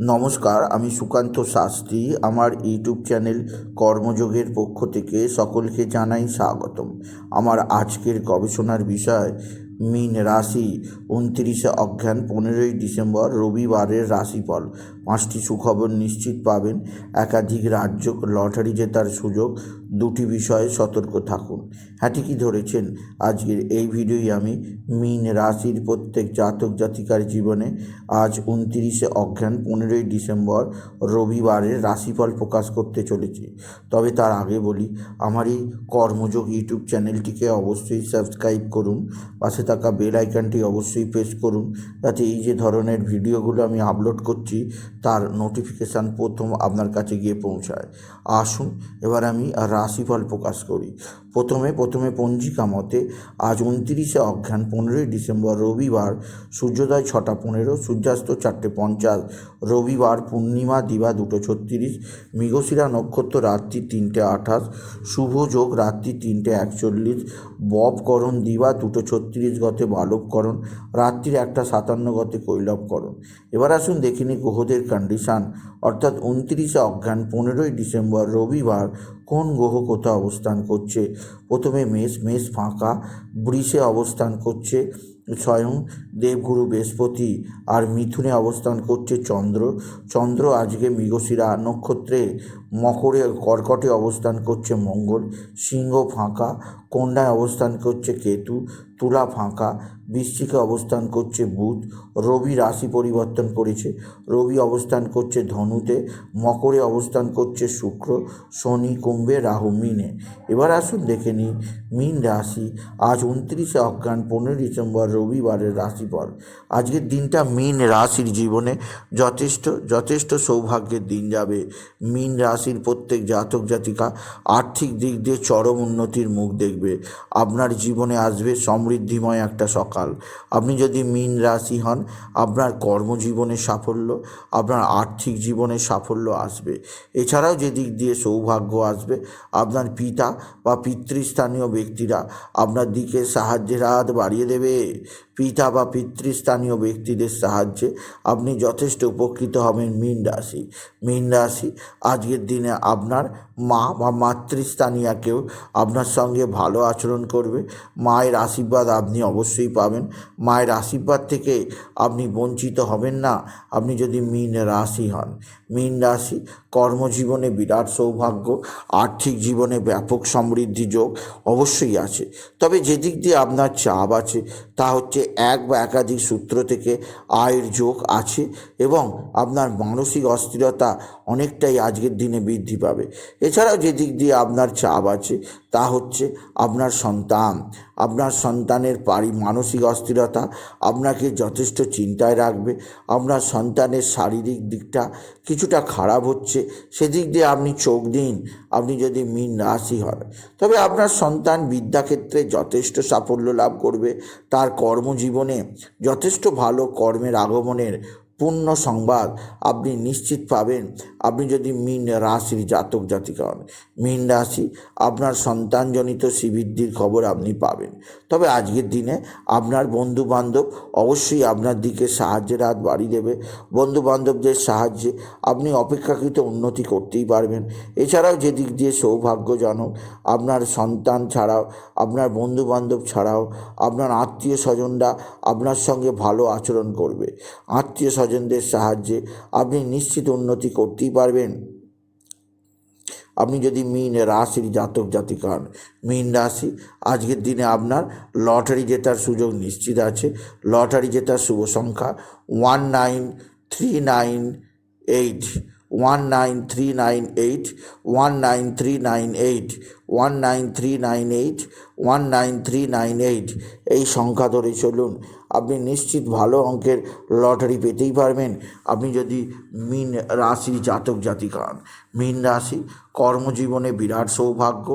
নমস্কার, আমি সুকান্ত শাস্ত্রী। আমার ইউটিউব চ্যানেল কর্মযোগের পক্ষ থেকে সকলকে জানাই স্বাগতম। আমার আজকের গবেষণার বিষয় মীন রাশি, উনত্রিশে অজ্ঞান, পনেরোই ডিসেম্বর, রবিবারের রাশিফল। পাঁচটি সুখবর নিশ্চিত পাবেন। একাধিক রাজ্য লটারি জেতার সুযোগ। দুটি বিষয়ে সতর্ক থাকুন। হ্যাঁ ঠিকই ধরেছেন? আজকের এই ভিডিওই আমি। মীন রাশির প্রত্যেক জাতক জাতিকার জীবনে আজ উনত্রিশে অজ্ঞান, পনেরোই ডিসেম্বর, রবিবারের রাশিফল প্রকাশ করতে চলেছি। তবে তার আগে বলি, আমার এই কর্মযোগ ইউটিউব চ্যানেলটিকে অবশ্যই সাবস্ক্রাইব করুন। পাশে থাকা বেল আইকনটি অবশ্যই প্রেস করুন, যাতে এই যে ধরনের ভিডিওগুলো আমি আপলোড করছি, তার নোটিফিকেশান প্রথম আপনার কাছে গিয়ে পৌঁছায়। আসুন, এবার আমি রাশিফল প্রকাশ করি। প্রথমে প্রথমে পঞ্জিকা মতে, আজ উনত্রিশে অজ্ঞান পনেরোই ডিসেম্বর রবিবার, সূর্যোদয় ছটা পনেরো, সূর্যাস্ত চারটে পঞ্চাশ, রবিবার পূর্ণিমা দিবা দুটো ছত্রিশ মৃগশিরা নক্ষত্র রাত্রি তিনটে আঠাশ, শুভ যোগ রাত্রি তিনটে একচল্লিশ ববকরণ দিবা দুটো ছত্রিশ গতে বালবকরণ রাত্রির একটা সাতান্ন গতে কৈলবকরণ এবার আসুন দেখিনি গ্রহদের কন্ডিশান অর্থাৎ উনত্রিশে অজ্ঞান, পনেরোই ডিসেম্বর, রবিবার কোন গ্রহ কোথাও অবস্থান করছে? প্রথমে মেষ মেষ ফাঁকা, বৃষে অবস্থান করছে স্বয়ং, দেবগুরু বৃহস্পতি, আর মিথুনে অবস্থান করছে চন্দ্র। চন্দ্র আজকে মৃগশিরা নক্ষত্রে, মকরে, কর্কটে অবস্থান করছে মঙ্গল। সিংহ ফাঁকা, কন্যায় অবস্থান করছে কেতু। তুলা ফাঁকা, বৃশ্চিকে অবস্থান করছে বুধ, রবি রাশি পরিবর্তন করেছে, রবি অবস্থান করছে ধনুতে, মকরে অবস্থান করছে শুক্র, শনি, কুম্ভে, রাহু, মিনে। এবার আসুন দেখে নিই মিন রাশি, আজ উনত্রিশে অজ্ঞান, পনেরোই ডিসেম্বর, রবিবারের রাশিফল। আজকের দিনটা মিন রাশির জীবনে যথেষ্ট যথেষ্ট সৌভাগ্যের দিন যাবে। মিন রাশির প্রত্যেক জাতক জাতিকা আর্থিক দিক দিয়ে চরম উন্নতির মুখ দেখবে। আপনার জীবনে আসবে সমৃদ্ধিময় একটা সকাল। আপনি যদি মীন রাশি হন, আপনার কর্মজীবনে সাফল্য, আপনার আর্থিক জীবনে সাফল্য আসবে। এছাড়াও যেদিক দিয়ে সৌভাগ্য আসবে, আপনার পিতা বা পিতৃস্থানীয় ব্যক্তিরা আপনার দিকে সাহায্যের হাত বাড়িয়ে দেবে। পিতা বা পিতৃস্থানীয় ব্যক্তিদের সাহায্যে আপনি যথেষ্ট উপকৃত হবেন মীন রাশি। মীন রাশি, আজকের দিনে আপনার মা বা মাতৃস্থানীয় কেউ আপনার সঙ্গে ভালো আচরণ করবে। মায়ের আশীর্বাদ আপনি অবশ্যই পাবেন। মায়ের আশীর্বাদ থেকে আপনি বঞ্চিত হবেন না, আপনি যদি মীন রাশি হন। মীন রাশি, কর্মজীবনে বিরাট সৌভাগ্য, আর্থিক জীবনে ব্যাপক সমৃদ্ধি যোগ অবশ্যই আছে। তবে যেদিক দিয়ে আপনার চাপ আছে, তা হচ্ছে এক বা একাধিক সূত্র থেকে আয়ের যোগ আছে এবং আপনার মানসিক অস্থিরতা অনেকটাই আজকের দিনে বৃদ্ধি পাবে। এছাড়াও যে দিক দিয়ে আপনার চাপ আছে, তা হচ্ছে আপনার সন্তান। আপনার সন্তানের পারি মানসিক অস্থিরতা আপনাকে যথেষ্ট চিন্তায় রাখবে। আপনার সন্তানের শারীরিক দিকটা কিছুটা খারাপ হচ্ছে। সেদিক দিয়ে আপনি চোখ দিন, আপনি যদি মিন রাশি হন। তবে আপনার সন্তান বিদ্যাক্ষেত্রে যথেষ্ট সাফল্য লাভ করবে। তার কর্মজীবনে যথেষ্ট ভালো কর্মের আগমনের পূর্ণ সংবাদ আপনি নিশ্চিত পাবেন। আপনি যদি মিন রাশির জাতক জাতিকা হন, মিন রাশি আপনার সন্তানজনিত শ্রীবৃদ্ধির খবর আপনি পাবেন। তবে আজকের দিনে আপনার বন্ধু বান্ধব অবশ্যই আপনার দিকে সাহায্যের হাত বাড়িয়ে দেবে। বন্ধু বান্ধবদের সাহায্যে আপনি অপেক্ষাকৃত উন্নতি করতেই পারবেন। এছাড়াও যে দিক দিয়ে সৌভাগ্যজনক, আপনার সন্তান ছাড়াও, আপনার বন্ধু বান্ধব ছাড়াও, আপনার আত্মীয় স্বজনরা আপনার সঙ্গে ভালো আচরণ করবে। আত্মীয় স্বজনদের সাহায্যে আপনি নিশ্চিত উন্নতি করতেই পারবেন। আপনি যদি মিন রাশির জাতক জাতিক হন মিন রাশি, আজকের দিনে আপনার লটারি জেতার সুযোগ নিশ্চিত আছে। লটারি জেতার শুভ সংখ্যা one nine three nine eight. One nine three nine eight one nine three nine eight one nine three nine eight one nine three nine eight এই সংখ্যা ধরে চলুন। আপনি নিশ্চিত ভালো অঙ্কের লটারি পেতেই পারবেন। আপনি যদি মিন রাশি জাতক জাতিকা হন মিন রাশি কর্মজীবনে বিরাট সৌভাগ্য,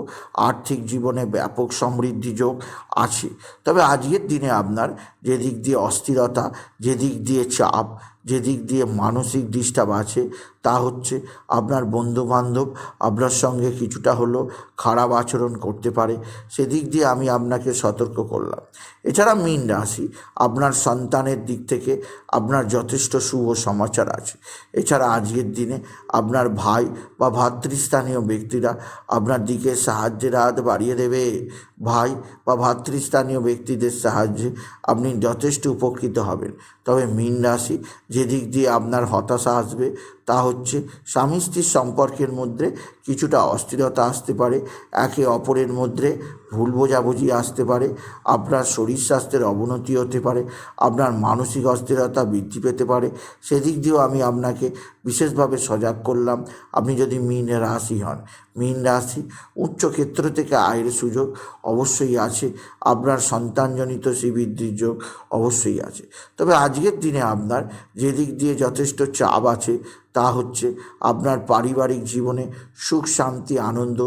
আর্থিক জীবনে ব্যাপক সমৃদ্ধি যোগ আছে। তবে আজকের দিনে আপনার যে দিক দিয়ে অস্থিরতা যে দিক দিয়ে চাপ যে দিক দিয়ে মানসিক ডিস্টার্ব আছে তা হচ্ছে আপনার বন্ধুবান্ধব আপনার সঙ্গে কিছুটা হলেও খারাপ আচরণ করতে পারে। সেদিক দিয়ে আমি আপনাকে সতর্ক করলাম। এছাড়া মীন রাশি, আপনার সন্তানের দিক থেকে আপনার যথেষ্ট শুভ সমাচার আছে। এছাড়া আজকের দিনে আপনার ভাই বা ভাতৃস্থানীয় ব্যক্তিরা আপনার দিকে সাহায্যের হাত বাড়িয়ে দেবে। ভাই বা ভাতৃস্থানীয় ব্যক্তিদের সাহায্যে আপনি যথেষ্ট উপকৃত হবেন। তবে মীন রাশি যে দিক দিয়ে আপনার হতাশা আসবে তা হচ্ছে স্বামী স্ত্রীর সম্পর্কের মধ্যে কিছুটা অস্থিরতা আসতে পারে। একে অপরের মধ্যে ভুল বোঝাবুঝি আসতে পারে, আপনার শরীর স্বাস্থ্যের অবনতি হতে পারে, আপনার মানসিক অস্থিরতা বৃদ্ধি পেতে পারে, সেদিক দিয়েও আমি আপনাকে বিশেষভাবে সজাগ করলাম। আপনি যদি মীন রাশি হন, মীন রাশি উচ্চ ক্ষেত্র থেকে আয়ের সুযোগ অবশ্যই আছে, আপনার সন্তানজনিত শ্রীবৃদ্ধির যোগ অবশ্যই আছে। তবে আজকের দিনে আপনার যে দিক দিয়ে যথেষ্ট চাপ আছে, তা হচ্ছে আপনার পারিবারিক জীবনে সুখ, শান্তি, আনন্দ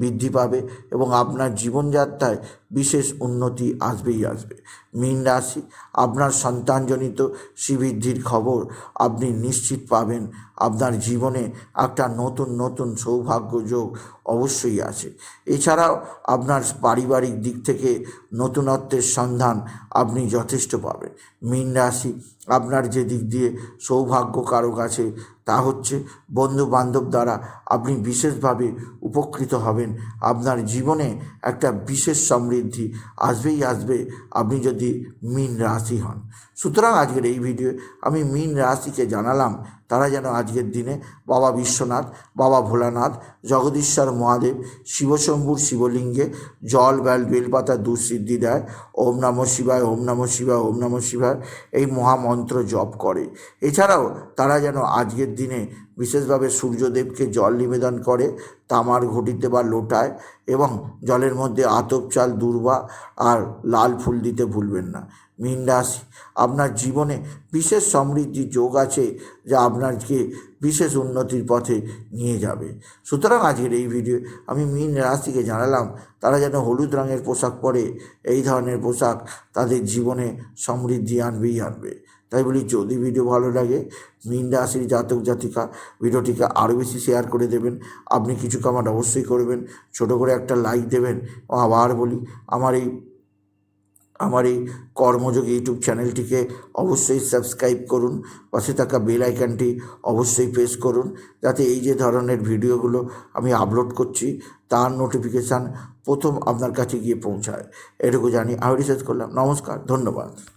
বৃদ্ধি পাবে এবং আপনার জীবনযাত্রায় বিশেষ উন্নতি আসবেই আসবে। মীন রাশি, আপনার সন্তানজনিত শ্রীবৃদ্ধির খবর আপনি নিশ্চিত পাবেন। আপনার জীবনে একটা নতুন নতুন সৌভাগ্য যোগ অবশ্যই আছে। এছাড়াও আপনার পারিবারিক দিক থেকে নতুনত্বের সন্ধান আপনি যথেষ্ট পাবেন। মীন রাশি, আপনার যে দিক দিয়ে সৌভাগ্য কারক আছে তা হচ্ছে বন্ধু বান্ধব দ্বারা আপনি বিশেষভাবে উপকৃত হবেন। আপনার জীবনে একটা বিশেষ সমৃদ্ধি আসবেই আসবে, আপনি যদি মীন রাশি হন। সুতরাং আজকের এই ভিডিও আমি মীন রাশিকে জানালাম তারা যেন আজকের দিনে বাবা বিশ্বনাথ, বাবা ভোলানাথ, জগদীশ্বর মহাদেব, শিবশম্ভুর শিবলিঙ্গে জল, বেল, বেলপাতা দুঃসিদ্ধি দেয়। ওম নম শিবায়, ওম নম শিবায়, ওম নম শিবায় এই মহামন্ত্র জপ করে। এছাড়াও তারা যেন আজকের দিনে বিশেষভাবে সূর্যদেবকে জল নিবেদন করে, তামার ঘটিতে বা লোটায় এবং জলের মধ্যে আতপ চাল, দূর্বা আর লাল ফুল দিতে ভুলবেন না। মীন রাশি আপনার জীবনে বিশেষ সমৃদ্ধি যোগ আছে যা আপনাকে বিশেষ উন্নতির পথে নিয়ে যাবে। সুতরাং আজকের এই ভিডিও আমি মীন রাশিকে জানালাম, তারা যেন হলুদ রঙের পোশাক পরে, এই ধরনের পোশাক তাদের জীবনে সমৃদ্ধি আনবেই আনবে। তাই বলি, যদি ভিডিও ভালো লাগে, মীন রাশির জাতক জাতিকা ভিডিওটিকে আরও বেশি শেয়ার করে দেবেন। আপনি কিছু কামাট অবশ্যই করবেন, ছোট করে একটা লাইক দেবেন। আবার বলি, আমার এই আমার এই কর্মযোগ ইউটিউব চ্যানেলটিকে অবশ্যই সাবস্ক্রাইব করুন। পাশে থাকা বেল আইকনটি অবশ্যই প্রেস করুন যাতে এই যে ধরনের ভিডিওগুলো আমি আপলোড করছি, তার নোটিফিকেশান প্রথম আপনার কাছে গিয়ে পৌঁছায়। এটুকু জানি। আমি রিসার্চ করলাম। নমস্কার। ধন্যবাদ।